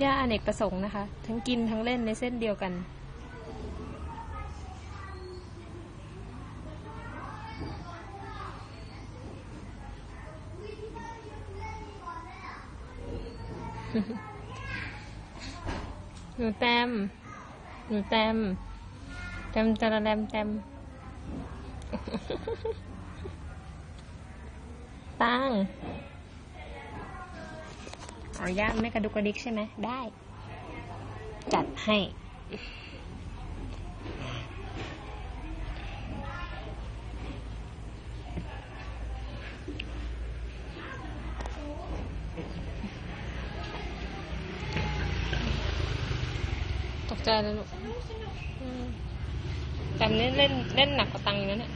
หญ้าอเนกประสงค์นะคะ ทั้งกินทั้งเล่นในเส้นเดียวกัน หนูแตมหนูแตมแตมตะระแรมแตมตั้ง เอาย่าไม่กระดุกกระดิกใช่ไหมได้ จัดให้ ตกใจเลยลูกอืมแต่เล่นเล่นเล่นหนักกว่าตังค์อยู่นะเนี่ย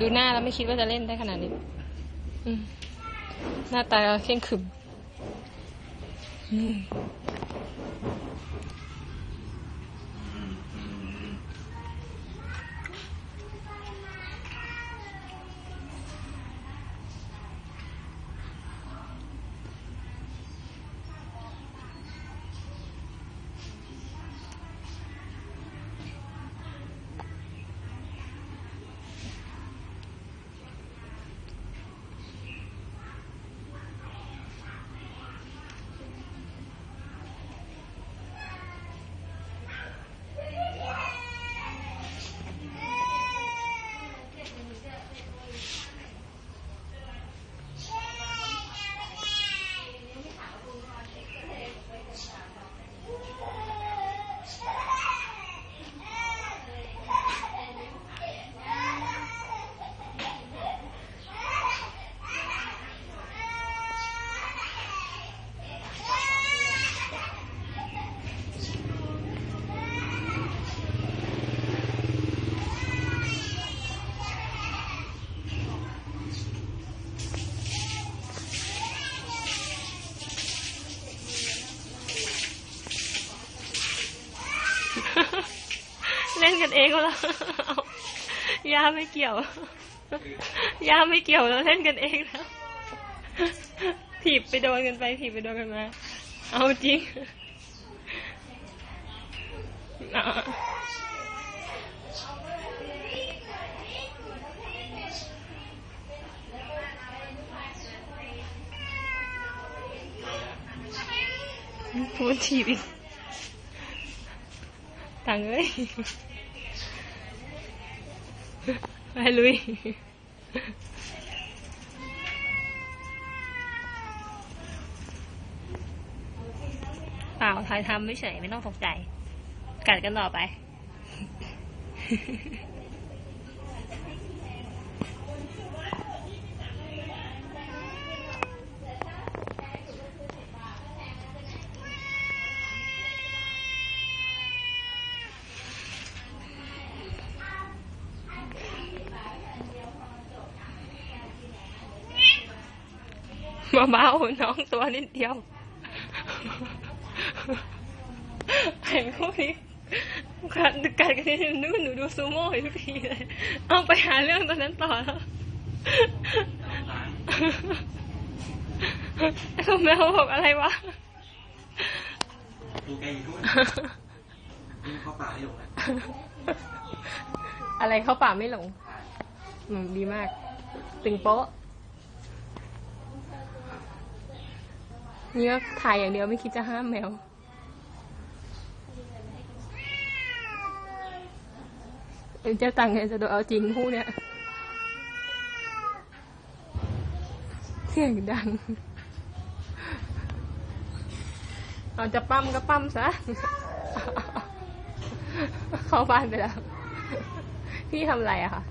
ดูหน้าแล้วไม่คิดว่าจะเล่นได้ขนาดนี้ อืม หน้าตาเข่งขรึม เองแล้วเอาย่าไม่เกี่ยวย่าไม่เกี่ยวแล้วเล่นกันเองแล้วถีบไปโดนกันไปถีบไปโดนกันมา เอาจริงอะพูดถีบอีกตังเอ้ย ไปลุยเปล่าถ่ายทำไม่เฉยไม่ต้องตกใจ กัดกันต่อไป เบาน้องตัวนิดเดียวเห็นคู่นี้กัดกัดกันทีนึกว่าหนูดูซูโม่อยู่ทุกทีเลย เอาไปหาเรื่องตอนนั้นต่อแล้วแล้วแมวบอกอะไรวะดูแกอยู่ด้วยนี่เข้าป่าให้หลงนะอะไรเข้าป่าไม่หลง อืมดีมาก ตึงโป๊ะ นี่ก็ถ่ายอย่างเดียวไม่คิดจะห้ามแมว เจ้าตังค์เนี่ยจะโดนเอาจริงคู่เนี่ย เสียงดัง เอาจะปั้มก็ปั้มซะ เข้าบ้านไปแล้ว พี่ทำอะไรอะคะ